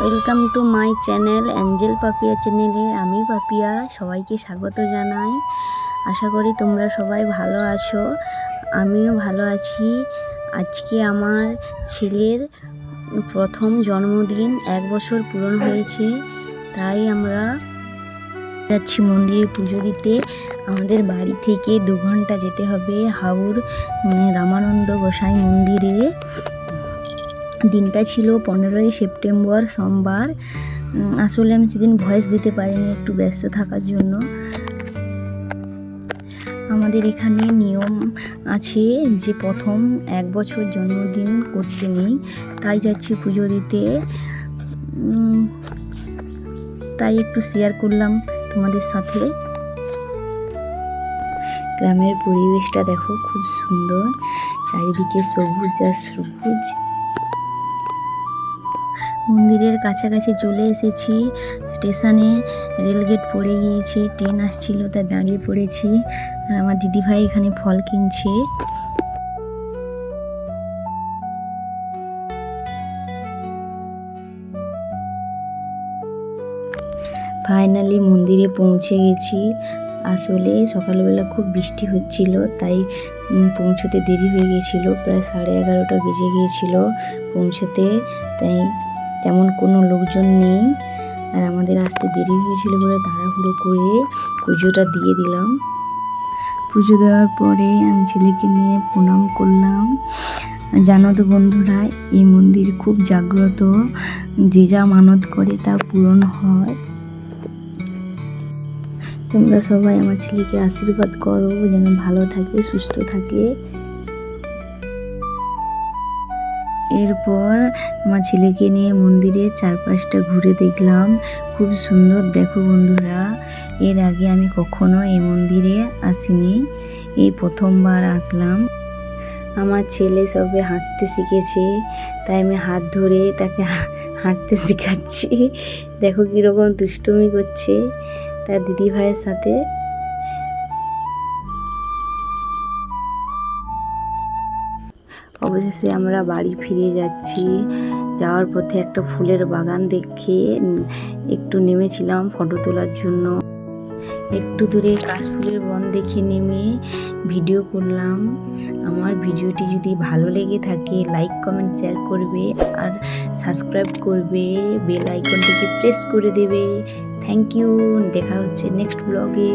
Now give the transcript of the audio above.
Welcome to my channel angel Papiya চ্যানেলে আমি পাপিয়া সবাইকে স্বাগত জানাই। আশা করি তোমরা সবাই ভালো আছো আমিও ভালো আছি। আজকে আমার ছেলের প্রথম জন্মদিন এক বছর পূরণ হয়েছে তাই আমরা যাচ্ছি মন্দিরে পুজো দিতে। আমাদের বাড়ি থেকে দু ঘণ্টা যেতে হবে হাওড় উম, রামানন্দ গোসাই মন্দিরে। দিনটা ছিল পনেরোই সেপ্টেম্বর, সোমবার। আসলে আমি সেদিন ভয়েস দিতে পারিনি একটু ব্যস্ত থাকার জন্য। আমাদের এখানে নিয়ম আছে যে প্রথম এক বছর জন্মদিন করতে নেই, তাই যাচ্ছি পুজো দিতে। তাই একটু শেয়ার করলাম তোমাদের সাথে। গ্রামের পরিবেশটা দেখো খুব সুন্দর, চারিদিকে সবুজ আর সবুজ। মন্দিরের কাছাকাছি চলে এসেছি। স্টেশনে রেলগেট পড়ে গিয়েছে, ট্রেন আসছিল, তাই দাঁড়িয়ে পড়েছি। আর আমার দিদিভাই এখানে ফল কিনছে। ফাইনালি মন্দিরে পৌঁছে গেছি। আসলে সকালবেলা খুব বৃষ্টি হচ্ছিল, তাই পৌঁছতে দেরি হয়ে গিয়েছিল প্রায় সাড়ে এগারোটা বেজে গিয়েছিল পৌঁছতে, তাই তেমন কোনো লোকজন নেই। আর আমাদের আসতে দেরি হয়েছিল বলে তাড়াহুড়ো করে পুজোটা দিয়ে দিলাম। পুজো দেওয়ার পরে আমি ছেলেকে নিয়ে প্রণাম করলাম। জানো তো বন্ধুরা, এই মন্দির খুব জাগ্রত। যে যা মানত করে তা পূরণ হয়। তোমরা সবাই আমার ছেলেকে আশীর্বাদ করো, যেন ভালো থাকে, সুস্থ থাকে। এরপর আমার ছেলেকে নিয়ে মন্দিরে চারপাশটা ঘুরে দেখলাম। খুব সুন্দর। দেখো বন্ধুরা, এর আগে আমি কখনো এই মন্দিরে আসিনি। এই প্রথমবার আসলাম। আমার ছেলে সবে হাঁটতে শিখেছে, তাই আমি হাত ধরে তাকে হাঁটতে শেখাচ্ছি। দেখো কীরকম দুষ্টুমি করছে। তার দিদি ভাইয়ের সাথে অবশেষে আমরা বাড়ি ফিরে যাচ্ছি। যাওয়ার পথে একটা ফুলের বাগান দেখে একটু নেমেছিলাম ফটো তোলার জন্য। একটু দূরে কাশফুলের বন দেখে নেমে ভিডিও করলাম। আমার ভিডিওটি যদি ভালো লেগে থাকে লাইক কমেন্ট শেয়ার করবে আর সাবস্ক্রাইব করবে। বেল আইকনটিকে প্রেস করে দেবে। থ্যাংক ইউ দেখা হচ্ছে নেক্সট ব্লগে